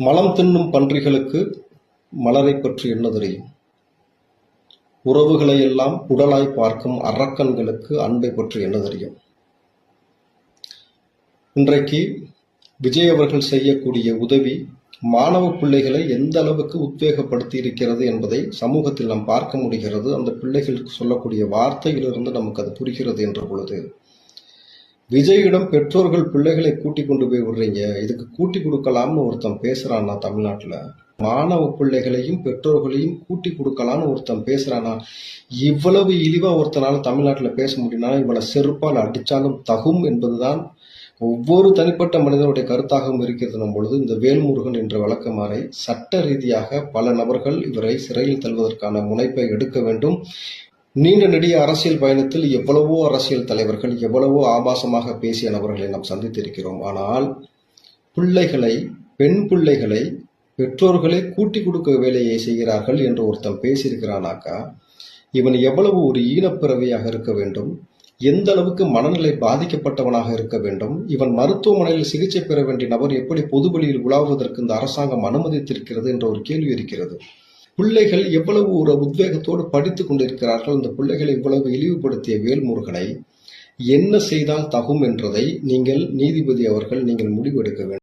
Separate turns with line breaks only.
மலம் தின்னும் பன்றிகளுக்கு மலரை பற்றி என்ன தெரியும் உறவுகளை எல்லாம் உடலாய் பார்க்கும் அரக்கன்களுக்கு அன்பை பற்றி என்ன தெரியும் இன்றைக்கு விஜய் அவர்கள் செய்யக்கூடிய உதவி மாணவ பிள்ளைகளை எந்த அளவுக்கு உத்வேகப்படுத்தி இருக்கிறது என்பதை சமூகத்தில் நாம் பார்க்க முடிகிறது. அந்த பிள்ளைகளுக்கு சொல்லக்கூடிய வார்த்தையிலிருந்து நமக்கு அது புரிகிறது என்ற பொழுது விஜயிடம் பெற்றோர்கள் பிள்ளைகளை கூட்டி கொண்டு போய் விடுறீங்க. இதுக்கு கூட்டி கொடுக்கலாம்னு ஒருத்தன் பேசுறான்னா தமிழ்நாட்டில். மாணவ பிள்ளைகளையும் பெற்றோர்களையும் கூட்டி கொடுக்கலாம்னு ஒருத்தன் பேசுறானா இவ்வளவு இழிவா ஒருத்தனால தமிழ்நாட்டில் பேச முடியும்னா இவனை செருப்பால் அடிச்சாலும் தகும் என்பதுதான் ஒவ்வொரு தனிப்பட்ட மனிதனுடைய கருத்தாகவும் இருக்கிறது. பொழுது இந்த வேல்முருகன் என்ற வழக்கமாறை சட்ட ரீதியாக பல நபர்கள் இவரை சிறையில் தள்ளுவதற்கான முனைப்பை எடுக்க வேண்டும். நீண்ட நெடிய அரசியல் பயணத்தில் எவ்வளவோ அரசியல் தலைவர்கள் எவ்வளவோ ஆபாசமாக பேசிய நபர்களை நாம் சந்தித்திருக்கிறோம். ஆனால் பிள்ளைகளை பெண் பிள்ளைகளை பெற்றோர்களே கூட்டி கொடுக்க வேலையை செய்கிறார்கள் என்று ஒருத்தன் பேசியிருக்கிறானாக்கா இவன் எவ்வளவு ஒரு ஈனப்பிறவியாக இருக்க வேண்டும் எந்த அளவுக்கு மனநிலை பாதிக்கப்பட்டவனாக இருக்க வேண்டும் இவன் மருத்துவமனையில் சிகிச்சை பெற வேண்டிய நபர் எப்படி பொதுவெளியில் உலாவுவதற்கு இந்த அரசாங்கம் அனுமதித்திருக்கிறது என்ற ஒரு கேள்வி இருக்கிறது. பிள்ளைகள் எவ்வளவு ஒரு உத்வேகத்தோடு படித்துக் கொண்டிருக்கிறார்கள் அந்த பிள்ளைகளை இவ்வளவு இழிவுபடுத்திய வேல்முருகனை என்ன செய்தால் தகும் என்றதை நீங்கள் நீதிபதி அவர்கள் நீங்கள் முடிவெடுக்க வேண்டும்.